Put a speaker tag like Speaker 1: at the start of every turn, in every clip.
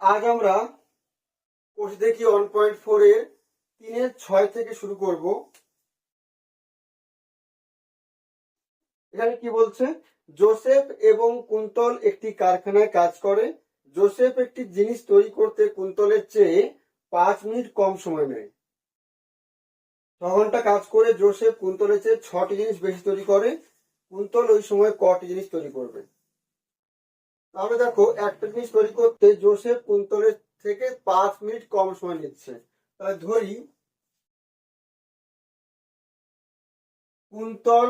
Speaker 1: আজ আমরা কোর্স দেখি ওয়ান পয়েন্ট ফোর এর তিনের ছয় থেকে শুরু করব। এখানে কি বলছে? জোসেফ এবং কুন্তল একটি কারখানায় কাজ করে। জোসেফ একটি জিনিস তৈরি করতে কুন্তলের চেয়ে পাঁচ মিনিট কম সময় নেয়। ছ ঘণ্টা কাজ করে জোসেফ কুন্তলের চেয়ে ছটি জিনিস বেশি তৈরি করে। কুন্তল ওই সময় কটি জিনিস তৈরি করবে? তাহলে দেখো, একটা জিনিস তৈরি করতে জোসেফ কুন্তলের থেকে পাঁচ মিনিট কম সময় নিচ্ছে। তাহলে ধরি, কুন্তল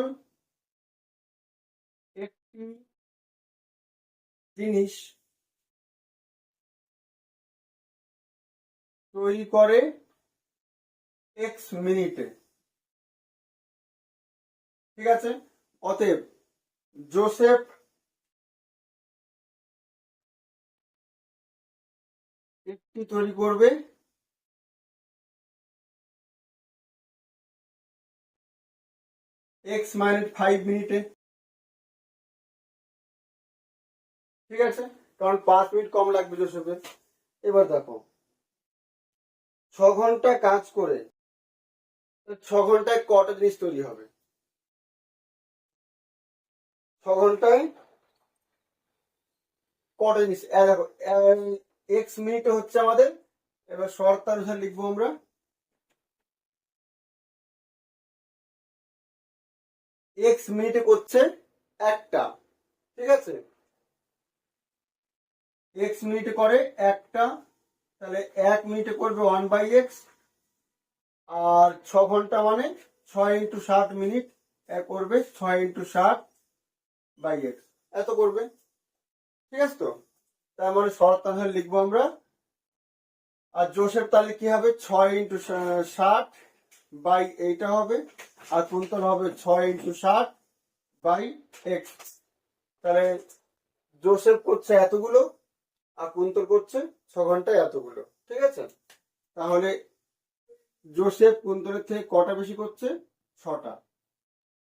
Speaker 1: একটি জিনিস তৈরি করে এক্স মিনিটে। ঠিক আছে? অতএব জোসেফ একটি তৈরি করবে। এক্স মাইনাস ফাইভ মিনিটে ঠিক আছে? কারণ পাঁচ মিনিট কম লাগবে জোসেফের এবার দেখো। ছ ঘণ্টা কাজ করে ছ ঘন্টায় কটা জিনিস তৈরি হবে? ছ ঘন্টায় কটা জিনিস? এক্স মিনিটে হচ্ছে আমাদের। এবার শর্তানুসার লিখব আমরা। এক্স মিনিটে করছে একটা। ঠিক আছে? এক্স মিনিটে করে একটা। তাহলে এক মিনিটে করবে ওয়ান বাই এক্স আর ছ ঘণ্টা মানে ছয় ইন্টু ষাট মিনিট করবে ছয় ইন্টু ষাট বাই এক্স এত করবে। ঠিক আছে তো? তার মানে শর্তানুসার লিখব আমরা। আর জোসেফ তাহলে কি হবে? ছয় ইন্টু ষাট বাই এইটা হবে। আর কুন্তল হবে ছয় ইন্টু ষাট বাই এক্স। তাহলে জোসেফ করছে এতগুলো আর কুন্তল করছে ছ ঘন্টায় এতগুলো। ঠিক আছে? তাহলে জোসেফ কুন্তলের থেকে কটা বেশি করছে? ছটা।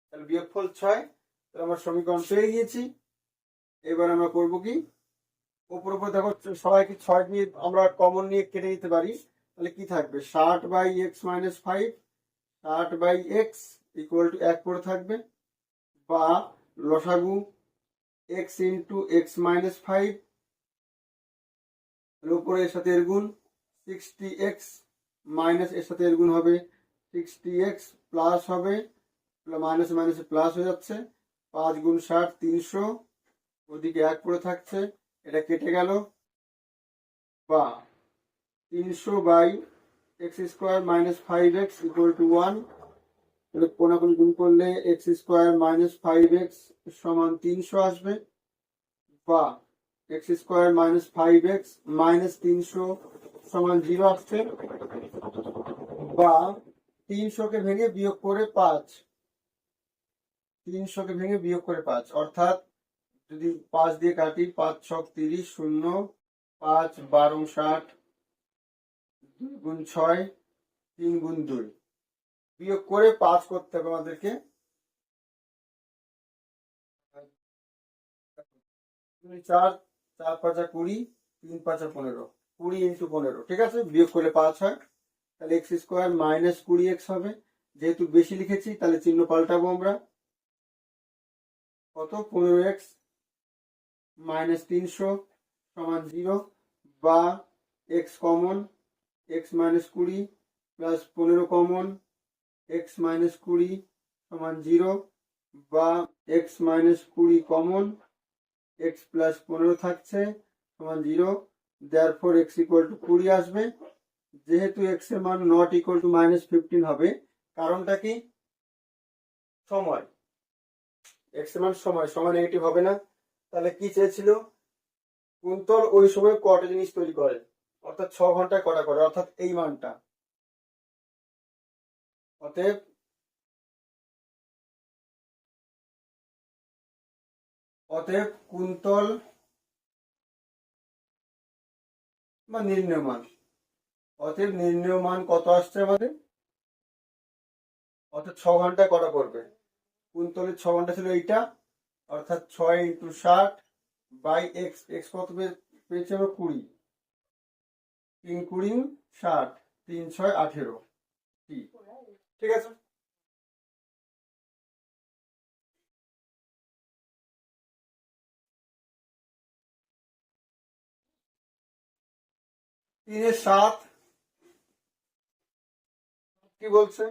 Speaker 1: তাহলে বিয়োগফল ছয়। তাহলে আমার সমীকরণ পেয়ে গিয়েছি। এবার আমরা করব কি? উপর উপর দেখো, সবাইকে ছয় নিয়ে আমরা কমন নিয়ে কেটে নিতে পারি। তাহলে কি থাকবে? ষাট বাই এক্স মাইনাস ফাইভ ষাট বাই এক্স ইকুয়াল টু এক করে থাকবে। বা লসাগু x into x minus five উপরে এর সাথে এর গুণ সিক্সটি এক্স মাইনাস এর সাথে এর গুণ হবে সিক্সটি এক্স প্লাস হবে মাইনাস মাইনাসে প্লাস হয়ে যাচ্ছে। পাঁচ গুণ ষাট তিনশো, ওদিকে এক করে থাকছে। এটা কেটে গেল। বা তিনশো by x square minus five x equal to one. তাহলে কোনাকুনি গুণ করলে x square minus five x সমান তিনশো আসবে? বা x square minus five x minus তিনশো সমান জিরো আসছে। বা তিনশোকে ভেঙে বিয়োগ করে পাঁচ। তিনশোকে ভেঙে বিয়োগ করে পাঁচ। অর্থাৎ যদি পাঁচ দিয়ে কাটি, পাঁচ ছক তিরিশ, শূন্য, পাঁচ, বারো, ষাট, দুই গুণ ছয়, তিন গুণ দুই। বিয়োগ করে পাঁচ করতে হবে আমাদেরকে। চার চার পাঁচা কুড়ি, তিন পাঁচা পনেরো, কুড়ি ইন্টু পনেরো, ঠিক আছে? বিয়োগ করলে পাঁচ হয়। তাহলে এক্স স্কোয়ার মাইনাস কুড়ি এক্স হবে। যেহেতু বেশি লিখেছি, তাহলে চিহ্ন পাল্টাবো আমরা। কত? পনেরো এক্স মাইনাস তিনশো সমান জিরো বা এক্স কমন এক্স মাইনাস কুড়ি প্লাস পনেরো কমন এক্স মাইনাস কুড়ি সমান জিরো বা এক্স মাইনাস কুড়ি কমন এক্স প্লাস পনেরো থাকছে সমান zero therefore x equal to কুড়ি আসবে। যেহেতু এক্সের মান not equal to minus fifteen হবে, কারণটা কি? সময়। এক্সের মান সময় সময় নেগেটিভ হবে না। তাহলে কি চেয়েছিল? কুন্তল ওই সময় কটা জিনিস তৈরি করে? অর্থাৎ ছ ঘন্টায় কটা করে, অর্থাৎ এই মানটা। অতএব অতএব কুন্তল বা নির্ণয় মান। অতএব নির্ণয় মান কত আসছে আমাদের? অর্থাৎ ছ ঘন্টায় কটা করবে? কুন্তলের ছ ঘণ্টা ছিল এইটা অর্থাৎ ছয় ইন্টু ষাট বাই এক্স এক্স কত পেয়ে- পেয়েছি আমরা কুড়ি। তিন কুড়ি ষাট, তিন ছয় আঠেরো। ঠিক আছে? তিনের সাত, কি বলছে?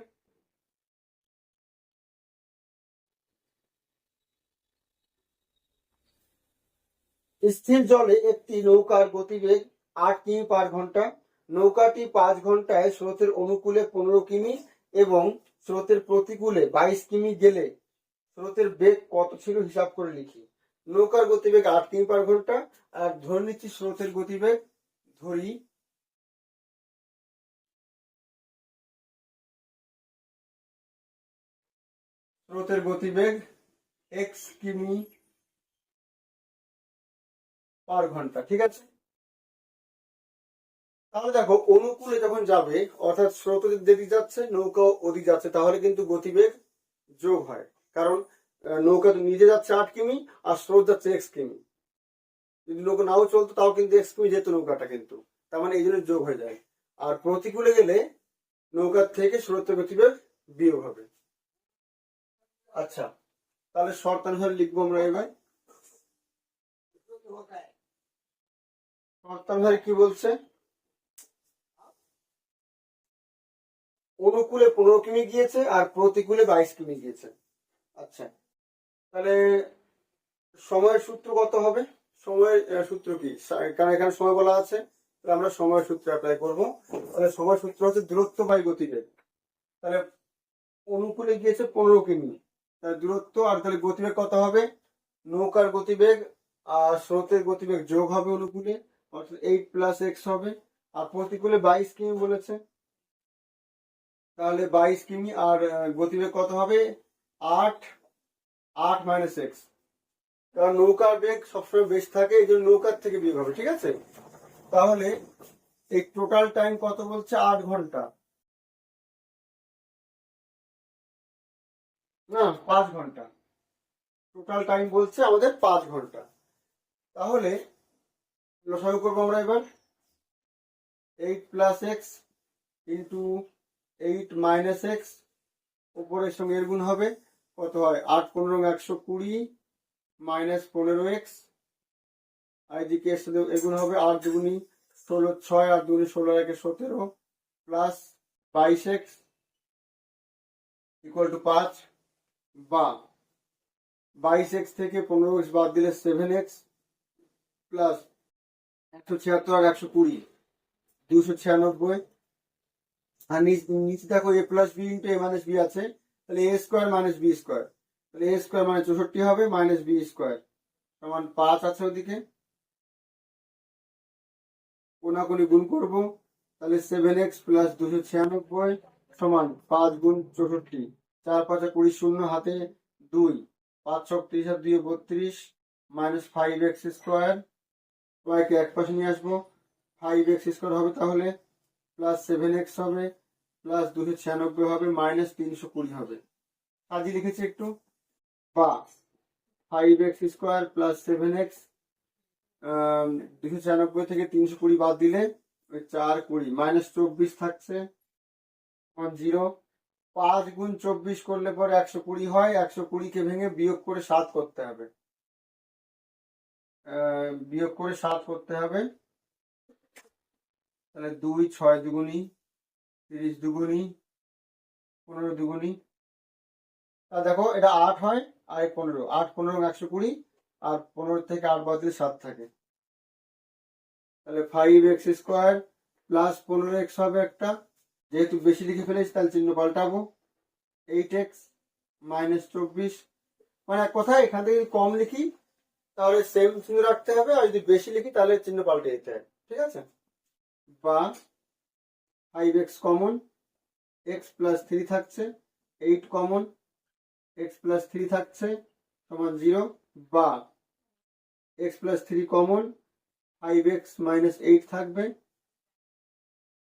Speaker 1: স্থির জলে একটি নৌকার গতিবেগ আট কিমি পার ঘণ্টা। নৌকাটি পাঁচ ঘন্টায় স্রোতের অনুকূলে পনেরো কিমি এবং স্রোতের প্রতিকূলে বাইশ কিমি গেলে স্রোতের বেগ কত ছিল হিসাব করে লিখি। নৌকার গতিবেগ আট কিমি পার ঘণ্টা আর ধরে নিচ্ছি স্রোতের গতিবেগ ধরি স্রোতের গতিবেগ এক্স কিমি পার ঘণ্টা, ঠিক আছে? তাহলে দেখো, অনুকূলে যখন যাবে, অর্থাৎ স্রোত যেদিক যাচ্ছে নৌকা ওদিক যাচ্ছে, তাহলে কিন্তু গতিবেগ যোগ হয়। কারণ নৌকা তো নিজে যাচ্ছে আট কিমি, আর স্রোত যাচ্ছে এক্স কিমি। যদি নৌকা নাও চলতো, তাও কিন্তু এক্স কিমি যেত নৌকাটা কিন্তু। তার মানে এই জন্য যোগ হয়ে যায়। আর প্রতিকূলে গেলে, নৌকার থেকে স্রোত গতিবেগ বিয়োগ হবে। আচ্ছা তাহলে শর্তানুসারে লিখব আমরা এবার। শর্তানুসারে কি বলছে? অনুকূলে পনেরো কিমি গিয়েছে আর প্রতিকূলে বাইশ কিমি গিয়েছে। আচ্ছা তাহলে সময়ের সূত্র কত হবে? সময়ের সূত্র কি? কারণ এখানে সময় বলা আছে, তাহলে আমরা সময়ের সূত্র অ্যাপ্লাই করব। তাহলে সময় সূত্র হচ্ছে দূরত্ব বাই গতিবেগ। তাহলে অনুকূলে গিয়েছে পনেরো কিমি। তাহলে দূরত্ব আর তাহলে গতিবেগ কত হবে? নৌকার গতিবেগ আর স্রোতের গতিবেগ যোগ হবে অনুকূলে। অর্থাৎ এইট প্লাস এক্স হবে। আর প্রতিকূলে বাইশ কিমি বলেছে। তাহলে বাইশ কিমি আর গতিবেগ কত হবে? আট আট মাইনাস এক্স কারণ নৌকার বেগ সবসময় বেশি থাকে, এই জন্য নৌকার থেকে বিয়োগ হবে, ঠিক আছে? তাহলে এই টোটাল টাইম কত বলছে? আট ঘণ্টা। না, পাঁচ ঘণ্টা। টোটাল টাইম বলছে আমাদের পাঁচ ঘণ্টা। তাহলে লসাগু করব আমরা এবার। Eight plus x into eight minus x সঙ্গে এর গুণ হবে। কত হয়? আট, পনেরো একশো কুড়ি মাইনাস পনেরো এক্স আর এদিকে এর সাথে হবে আট দুগুনি ষোলো, ছয় আর দুগুনি ষোলো একে সতেরো প্লাস বাইশ এক্স টু পাঁচ বা বাইশ এক্স থেকে পনেরো এক্স বাদ দিলে সেভেন এক্স প্লাস একশো ছিয়াত্তর আর একশো কুড়ি দুশো ছিয়ানব্বই। আর নিচে দেখো A plus B into A minus B আছে, তাহলে A square minus B square তাহলে এ স্কোয়ার মানে চৌষট্টি হবে মাইনাস বি স্কোয়ার সমান পাঁচ আছে ওদিকে। কোনাকুনি গুণ করব, তাহলে সেভেন এক্স প্লাস দুশো ছিয়ানব্বই সমান পাঁচ গুণ চৌষট্টি। চার পাঁচে কুড়ি শূন্য, হাতে দুই। পাঁচ ছক ত্রিশ আর দুই বত্রিশ মাইনাস ফাইভ এক্স স্কোয়ার ওয়াইকে এক পাশে নিয়ে আসব। ফাইভ এক্স স্কোয়ার হবে তাহলে প্লাস সেভেন এক্স হবে প্লাস দুশো ছিয়ানব্বই হবে মাইনাস তিনশো কুড়ি হবে। সাজিয়ে লিখেছি একটু। বা five x square plus seven x দুশো ছিয়ানব্বই থেকে তিনশো কুড়ি বাদ দিলে, ওই চার কুড়ি মাইনাস চব্বিশ থাকছে জিরো পাঁচ গুণ চব্বিশ করলে পরে একশো কুড়ি হয়, একশো কুড়িকে ভেঙে বিয়োগ করে সাত করতে হবে। বিয়োগ করে সাত করতে হবে। তাহলে দুই, ছয় দুগুনি তিরিশ দুগুনি পনেরো দুগুনি তা দেখো, এটা আট হয় আর পনেরো। আট, পনেরো একশো কুড়ি, আর পনেরো থেকে আট বাদ দিলে সাত থাকে। তাহলে ফাইভ এক্স স্কোয়ার প্লাস পনেরো এক্স হবে একটা। যেহেতু বেশি লিখে ফেলেছি, তাহলে চিহ্ন পাল্টাবো। এইট এক্স মাইনাস চব্বিশ। মানে এক কথা এখান থেকে কম লিখি তাহলে সেম চিহ্ন রাখতে হবে, আর যদি বেশি লিখি তাহলে চিহ্ন পাল্টে দিতে হবে, ঠিক আছে? বা five x common x plus three থাকছে eight common x plus three থাকছে, সমান জিরো বা x plus three common five x minus eight থাকবে।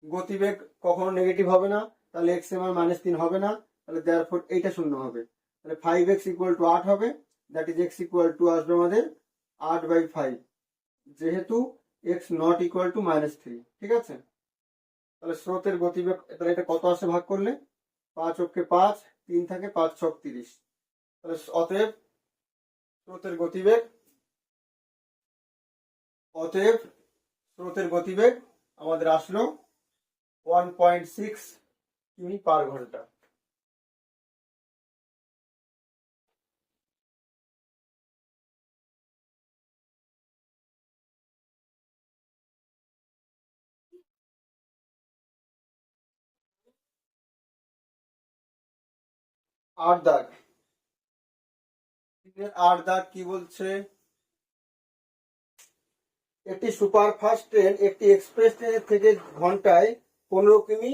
Speaker 1: গতিবেগ কখনো নেগেটিভ হবে না, তাহলে এক্স এম আর মাইনাস তিন হবে না, তাহলে দেয়ার ফোর এইটা শূন্য হবে। তাহলে ফাইভ এক্স ইকুয়াল টু আট হবে that is x equal to আসবে আমাদের আট বাই ফাইভ যেহেতু x not equal to minus three ঠিক আছে? তাহলে স্রোতের গতিবেগ, তাহলে এটা কত আসে ভাগ করলে? পাঁচ অক্ষে পাঁচ, তিন থাকে পাঁচ ছক তিরিশ। তাহলে অতএব স্রোতের গতিবেগ, অতএব স্রোতের গতিবেগ আমাদের আসলো ওয়ান পয়েন্ট সিক্স কিমি পার ঘণ্টা। আট দাগ। আট দাগ কি বলছে? একটি সুপারফাস্ট ট্রেন একটি এক্সপ্রেস ট্রেনের থেকে ঘন্টায় পনেরো কিমি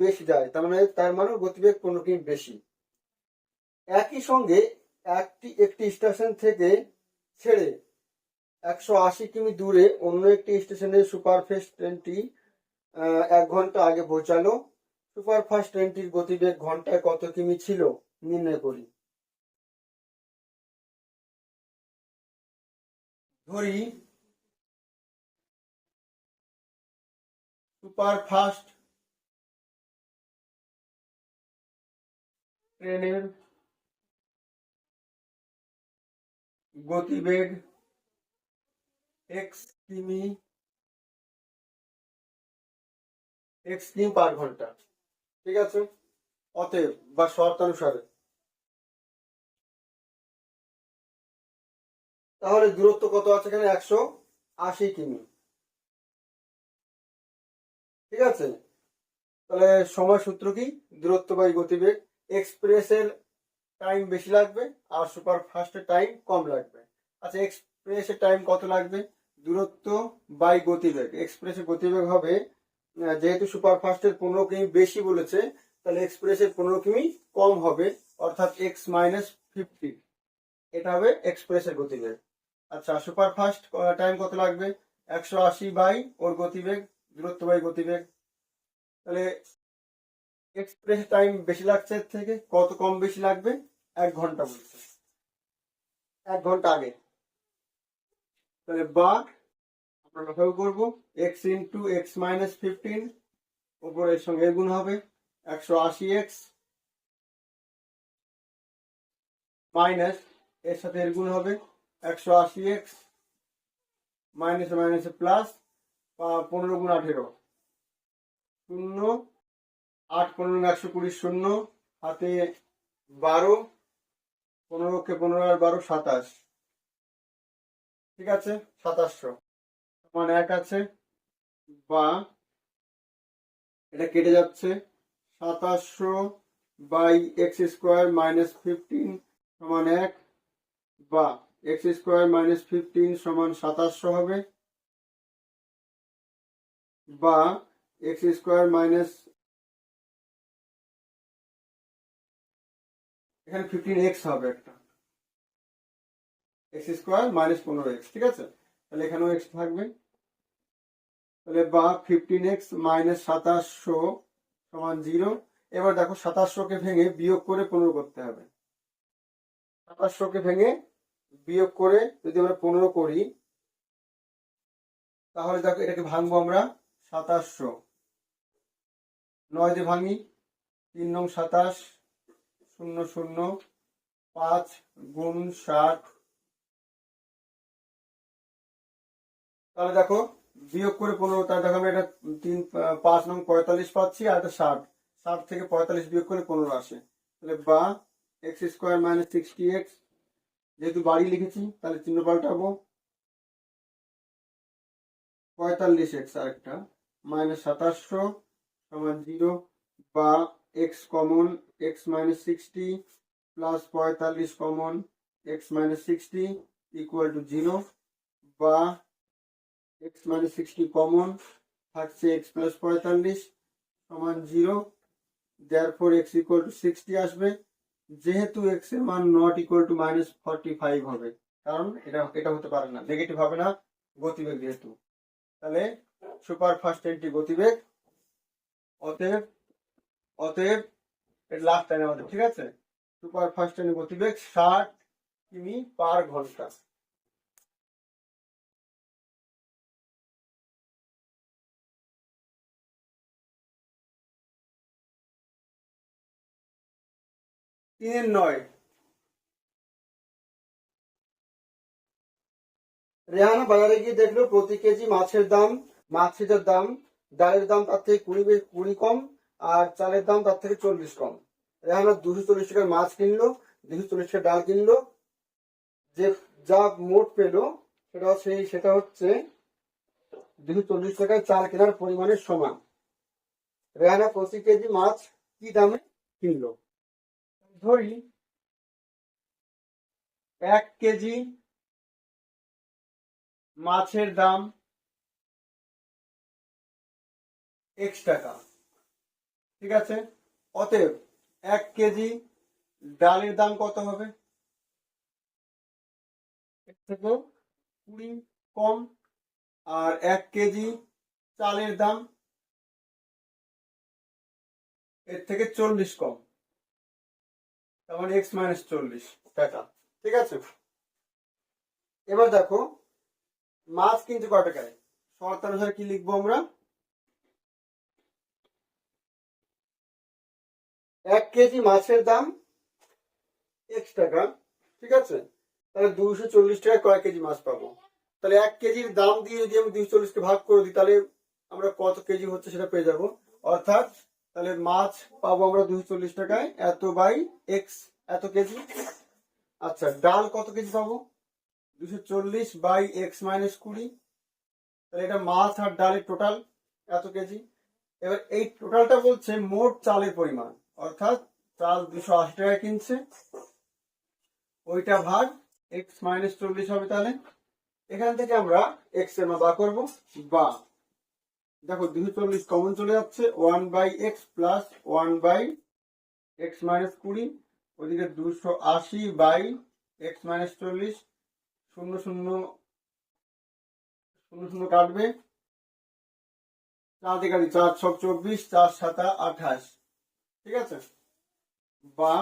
Speaker 1: বেশি যায়। তার মানে তার মানে গতিবেগ পনেরো কিমি বেশি। একই সঙ্গে একটি একটি স্টেশন থেকে ছেড়ে একশো আশি কিমি দূরে অন্য একটি স্টেশনে সুপারফাস্ট ট্রেনটি এক ঘণ্টা আগে পৌঁছালো। সুপারফাস্ট ট্রেনটির গতিবেগ ঘন্টায় কত কিমি ছিল? নির্ণয় করি। ধরি সুপার ফাস্ট ট্রেনের গতিবেগ এক্স কিমি এক্স কিমি পার ঘণ্টা, ঠিক আছে? অতএব, বা শর্তানুসারে। তাহলে দূরত্ব কত আছে এখানে? একশো আশি কিমি। ঠিক আছে? তাহলে সময় সূত্র কি? দূরত্ব বাই গতিবেগ। এক্সপ্রেসের টাইম বেশি লাগবে আর সুপার ফাস্টের টাইম কম লাগবে। আচ্ছা এক্সপ্রেসের টাইম কত লাগবে? দূরত্ব বাই গতিবেগ। এক্সপ্রেসের গতিবেগ হবে যেহেতু সুপার ফাস্টের পনেরো কিমি বেশি বলেছে তাহলে এক্সপ্রেসের পনেরো কিমি কম হবে, অর্থাৎ এক্স মাইনাস ফিফটি এটা হবে এক্সপ্রেসের গতিবেগ। আচ্ছা সুপার ফাস্ট টাইম কত লাগবে? একশো আশি বাই ওর গতিবেগ, দূরত্ব বাই গতিবেগ। তাহলে এক্সপ্রেস টাইম বেশি লাগছে এর থেকে, কত কম বেশি লাগবে? এক ঘণ্টা বলছে। এক ঘণ্টা আগে। তাহলে বাঘ, আমরা লক্ষ্য করব x into x minus fifteen উপরের সঙ্গে গুণ হবে। একশো আশি এক্স মাইনাস, এর সাথে এর গুণ হবে একশো আশি এক্স মাইনাস মাইনাসে প্লাস পনেরো গুণ আঠেরো। শূন্য, আট পনেরো একশো কুড়ি শূন্য, হাতে বারো পনেরোকে পনেরো আর বারো সাতাশ। ঠিক আছে? সাতাশশো। সমান এক আছে, বা এটা কেটে যাচ্ছে। সাতাশশো by x square minus fifteen সমান এক বা এক্স স্কোয়ার মাইনাস ফিফটিন সমান সাতাশশো হবে বা এক্স স্কোয়ার মাইনাস এখানে ফিফটিন এক্স হবে একটা। এক্স স্কোয়ার মাইনাস পনেরো এক্স, ঠিক আছে? তাহলে এখানেও এক্স থাকবে। তাহলে বা ফিফটিন এক্স মাইনাস সাতাশশো সমান জিরো। এবার দেখো সাতাশশোকে ভেঙে বিয়োগ করে পনেরো করতে হবে। সাতাশশোকে ভেঙে বিয়োগ করে যদি আমরা পনেরো করি, তাহলে দেখো এটাকে ভাঙবো আমরা সাতাশশো নয় দিয়ে ভাঙি, তিন নং সাতাশ, শূন্য শূন্য, পাঁচ গুণ ষাট। তাহলে দেখো বিয়োগ করে পনেরো তাহলে দেখো আমি এটা তিন, পাঁচ নং পঁয়তাল্লিশ পাচ্ছি, আর এটা ষাট। ষাট থেকে পঁয়তাল্লিশ বিয়োগ করে পনেরো আসে। তাহলে বা x square minus sixty x, যেহেতু বাড়ি লিখেছি, তাহলে চিহ্ন পাল্টাবো। পঁয়তাল্লিশ এক্স আরেকটা, মাইনাস সাতাশশো সমান জিরো বা x common, x minus sixty plus পঁয়তাল্লিশ common, x minus sixty equal to zero বা এক্স মাইনাস সিক্সটি কমন থাকছে এক্স প্লাস পঁয়তাল্লিশ সমান zero therefore x equal to sixty আসবে। যেহেতু এক্সের মান not equal to minus forty five হবে, কারণ এটা এটা হতে পারে না নেগেটিভ হবে না, গতিবেগ যেহেতু। তাহলে সুপার ফাস্ট ট্রেনটি গতিবেগ, অতএব অতএব লাস্ট টাইম আমাদের, ঠিক আছে? সুপার ফাস্ট ট্রেনের গতিবেগ ষাট কিমি পার ঘণ্টা। তিনের নয়। রেহানা বাজারে গিয়ে দেখল প্রতি কেজি মাছের দাম মাছের দাম, ডালের দাম তার থেকে কুড়ি কুড়ি কম আর চালের দাম তার থেকে চল্লিশ কম। রেহানা দুশো চল্লিশ টাকার মাছ কিনলো, দুশো চল্লিশ টাকা ডাল কিনলো। যে যা মোট পেল সেটা সেই সেটা হচ্ছে দুশো চল্লিশ টাকায় চাল কেনার পরিমাণের সমান। রেহানা প্রতি কেজি মাছ কি দামে কিনলো? ধরি এক কেজি মাছের দাম এক্স টাকা। ঠিক আছে? অতএব এক কেজি ডালের দাম কত হবে? থেকে কুড়ি কম। আর এক কেজি চালের দাম এর থেকে চল্লিশ কম। তার এক্স মাইনাস চল্লিশ টাকা, ঠিক আছে? এবার দেখো, মাছ কিনতে কি লিখব আমরা? এক কেজি মাছের দাম এক্স টাকা, ঠিক আছে? তাহলে দুশো চল্লিশ টাকায় কয় কেজি মাছ পাবো? তাহলে এক কেজির দাম দিয়ে যদি আমি দুশো চল্লিশকে ভাগ করে দিই, তাহলে আমরা কত কেজি হচ্ছে সেটা পেয়ে যাব? অর্থাৎ তাহলে মাছ পাবো আমরা দুশো চল্লিশ টাকায়। এত বাই এক্স এত কেজি। আচ্ছা ডাল কত কেজি পাবো? দুশো চল্লিশ বাই এক্স মাইনাস কুড়ি। তাহলে এটা মাছ আর ডালের টোটাল এত কেজি। এবার এই টোটালটা বলছে মোট চালের পরিমাণ। অর্থাৎ চাল দুশো আশি টাকা কিনছে। ওইটা ভাগ এক্স মাইনাস চল্লিশ হবে তাহলে। এখান থেকে আমরা এক্সের মান বার করব। বা দেখো দুশো চল্লিশ কমন চলে যাচ্ছে one by x plus one by x minus কুড়ি ওইদিকে দুশো আশি বাই এক্স মাইনাস চল্লিশ, শূন্য শূন্য শূন্য শূন্য কাটবে। চার দিকে চার, ছক চব্বিশ, চার সাতা আঠাশ, ঠিক আছে? বা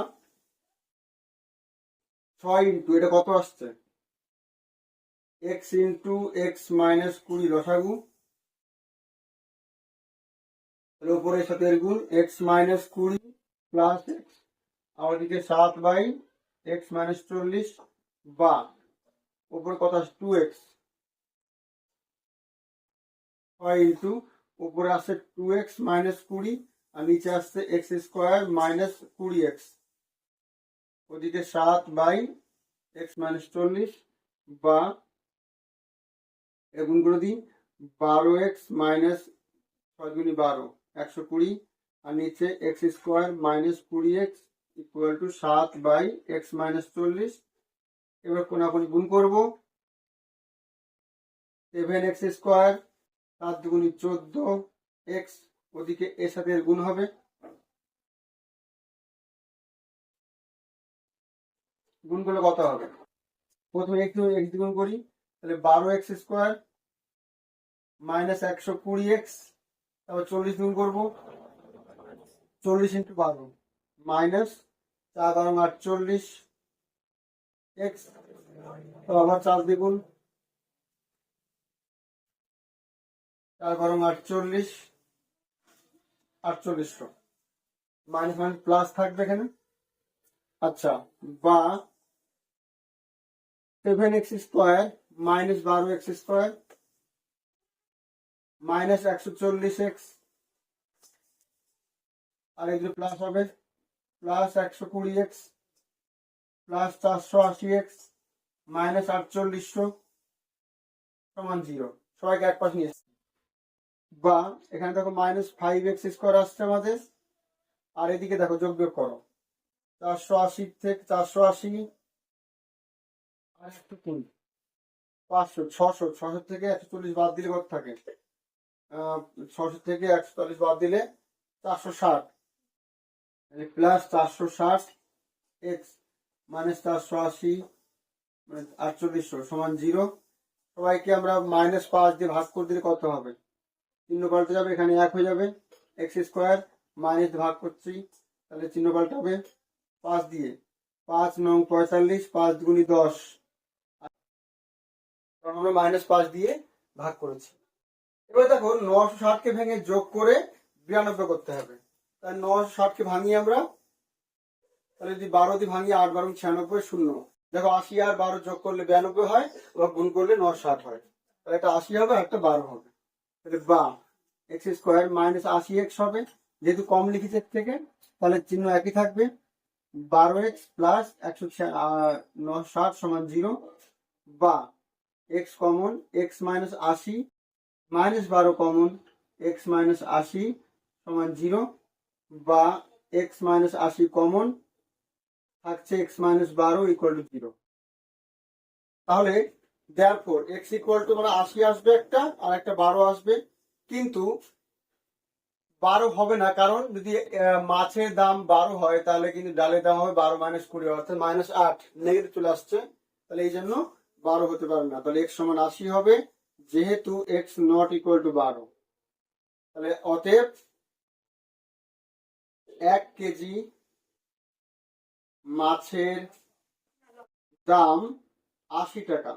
Speaker 1: ছয় ইন্টু এটা কত আসছে? এক্স ইন্টু এক্স মাইনাস কুড়ি রসাগু এর উপরে সাথে গুণ এক্স মাইনাস কুড়ি প্লাস এক্স আমার দিকে সাত বাই এক্স মাইনাস চল্লিশ বা উপরে আছে টু এক্স ইন্টু উপরে আসছে টু এক্স মাইনাস কুড়ি, আর নিচে আসছে এক্স স্কোয়ার মাইনাস কুড়ি এক্স ওদিকে সাত বাই এক্স মাইনাস চল্লিশ বা করে দিই, বারো এক্স মাইনাস ছয় দুনি বারো। একশো কুড়ি আর নিচে এক্স স্কোয়ার মাইনাস কুড়ি এক্স ইকুয়াল টু সাত বাই এক্স মাইনাস চল্লিশ। এবার কোনাকুনি গুণ করব। সেভেন এক্স স্কোয়ার সাত দুগুনি চোদ্দ এক্স ওদিকে এর সাথে গুণ হবে। গুণ করলে কত হবে? প্রথমে একটু এক্স গুণ করি। তাহলে বারো এক্স স্কোয়ার মাইনাস একশো কুড়ি এক্স তারপর চল্লিশ গুণ করব। চল্লিশ ইন্টু বারো, মাইনাস চার বারো আটচল্লিশ, এক্স তো আবার চার দ্বিগুণ চার বারো আটচল্লিশ আটচল্লিশশো মাইনাস মাইনাস প্লাস থাকবে এখানে। আচ্ছা বা, সেভেন এক্স স্কোয়ার মাইনাস বারো এক্স স্কোয়ার মাইনাস একশো চল্লিশ এক্স আর এগুলো প্লাস হবে প্লাস একশো কুড়ি এক্স প্লাস চারশো আশি এক্স মাইনাস আটচল্লিশশো সমান জিরো সবাইকে এক পাশ নিয়ে। বা এখানে দেখো মাইনাস ফাইভ এক্স স্কোয়ার আসছে আমাদের। আর এদিকে দেখো যোগ বিয়োগ করো। চারশো আশি থেকে চারশো আশি, আর একটু কুড়ি। পাঁচশো, ছশো ছশো থেকে একশো চল্লিশ বাদ দিলে কত থাকে? ছশো থেকে একশো চল্লিশ বাদ দিলে চারশো ষাট। প্লাস চারশো ষাট এক্স মাইনাস চারশো আশি মানে আটচল্লিশশো সমান জিরো সবাইকে আমরা মাইনাস পাঁচ দিয়ে ভাগ করে দিলে কত হবে? চিহ্ন পাল্টে যাবে, এখানে এক হয়ে যাবে। এক্স স্কোয়ার মাইনাস ভাগ করছি, তাহলে চিহ্ন পাল্টাবে পাঁচ দিয়ে। পাঁচ নং পঁয়তাল্লিশ, পাঁচ দুগুনি দশ। আমরা মাইনাস পাঁচ দিয়ে ভাগ করেছি। এবার দেখো নশো ষাটকে ভেঙে যোগ করে বিরানব্বই করতে হবে। তাহলে নশো ষাটকে ভাঙিয়ে আমরা। তাহলে যদি বারো দিয়ে ভাঙি আট বারো ছিয়ানব্বই শূন্য। দেখো আশি আর বারো যোগ করলে বিরানব্বই হয় বা গুণ করলে ন ষাট হয়। তাহলে একটা আশি হবে একটা বারো হবে। তাহলে বা এক্স স্কোয়ার মাইনাস আশি এক্স হবে। যেহেতু কম লিখেছে থেকে, তাহলে চিহ্ন একই থাকবে। বারো এক্স প্লাস একশো ন ষাট সমান জিরো বা এক্স কমন এক্স মাইনাস আশি মাইনাস বারো কমন এক্স মাইনাস আশি সমান জিরো বা এক্স মাইনাস আশি কমন থাকছে এক্স মাইনাস বারো ইকুয়াল টু জিরো তাহলে দেয়ারফোর এক্স ইকুয়াল টু মানে আশি আসবে একটা আর একটা বারো আসবে। কিন্তু বারো হবে না, কারণ যদি মাছের দাম বারো হয়, তাহলে কিন্তু ডালের দাম হবে বারো মাইনাস কুড়ি, অর্থাৎ মাইনাস আট নেগেটিভ চলে আসছে। তাহলে এই জন্য বারো হতে পারে না। তাহলে এক্স সমান আশি হবে। যেহেতু এক্স নট ইকুয়াল টু বারো তাহলে অতএব এক কেজি মাছের দাম আশি টাকা।